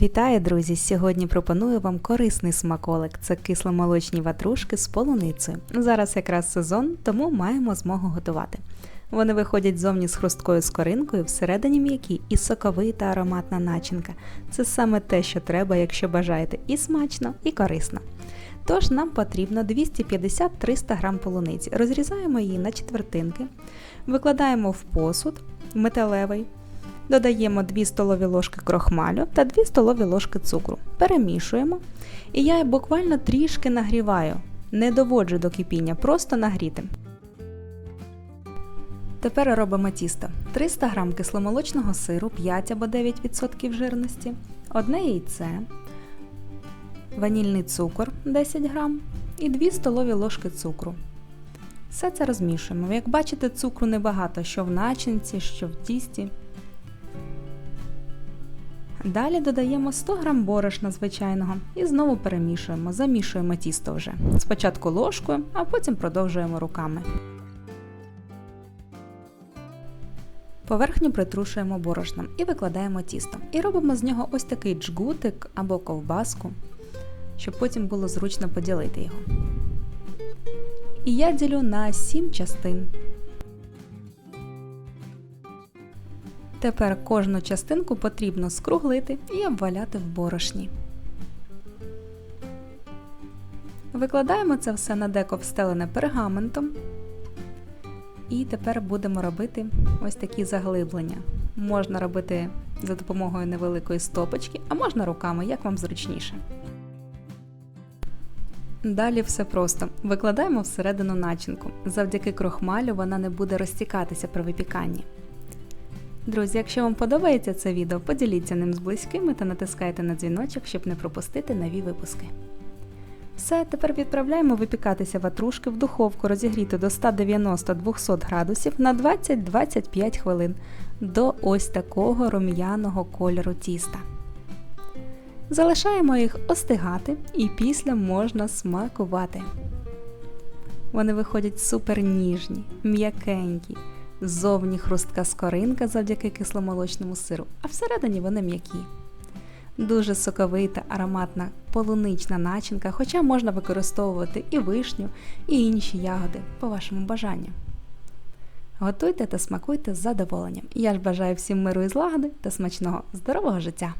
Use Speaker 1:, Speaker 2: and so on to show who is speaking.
Speaker 1: Вітаю, друзі! Сьогодні пропоную вам корисний смаколик. Це кисломолочні ватрушки з полуницею. Зараз якраз сезон, тому маємо змогу готувати. Вони виходять зовні з хрусткою скоринкою, всередині м'які і соковита ароматна начинка. Це саме те, що треба, якщо бажаєте і смачно, і корисно. Тож нам потрібно 250-300 г полуниці. Розрізаємо її на четвертинки, викладаємо в посуд металевий. Додаємо 2 столові ложки крохмалю та 2 столові ложки цукру. Перемішуємо. І я буквально трішки нагріваю. Не доводжу до кипіння, просто нагріти. Тепер робимо тісто. 300 г кисломолочного сиру 5 або 9% жирності, одне яйце, ванільний цукор 10 г і 2 столові ложки цукру. Все це розмішуємо. Як бачите, цукру небагато, що в начинці, що в тісті. Далі додаємо 100 г борошна звичайного і знову перемішуємо, замішуємо тісто вже. Спочатку ложкою, а потім продовжуємо руками. Поверхню притрушуємо борошном і викладаємо тісто. І робимо з нього ось такий джгутик або ковбаску, щоб потім було зручно поділити його. І я ділю на 7 частин. Тепер кожну частинку потрібно скруглити і обваляти в борошні. Викладаємо це все на деко встелене пергаментом. І тепер будемо робити ось такі заглиблення. Можна робити за допомогою невеликої стопочки, а можна руками, як вам зручніше. Далі все просто. Викладаємо всередину начинку. Завдяки крохмалю вона не буде розтікатися при випіканні. Друзі, якщо вам подобається це відео, поділіться ним з близькими та натискайте на дзвіночок, щоб не пропустити нові випуски. Все, тепер відправляємо випікатися ватрушки в духовку розігріту до 190-200 градусів на 20-25 хвилин до ось такого рум'яного кольору тіста. Залишаємо їх остигати і після можна смакувати. Вони виходять супер ніжні, м'якенькі. Ззовні хрустка скоринка завдяки кисломолочному сиру, а всередині вони м'які. Дуже соковита, ароматна полунична начинка, хоча можна використовувати і вишню, і інші ягоди по вашому бажанню. Готуйте та смакуйте з задоволенням. Я ж бажаю всім миру і злагоди та смачного здорового життя!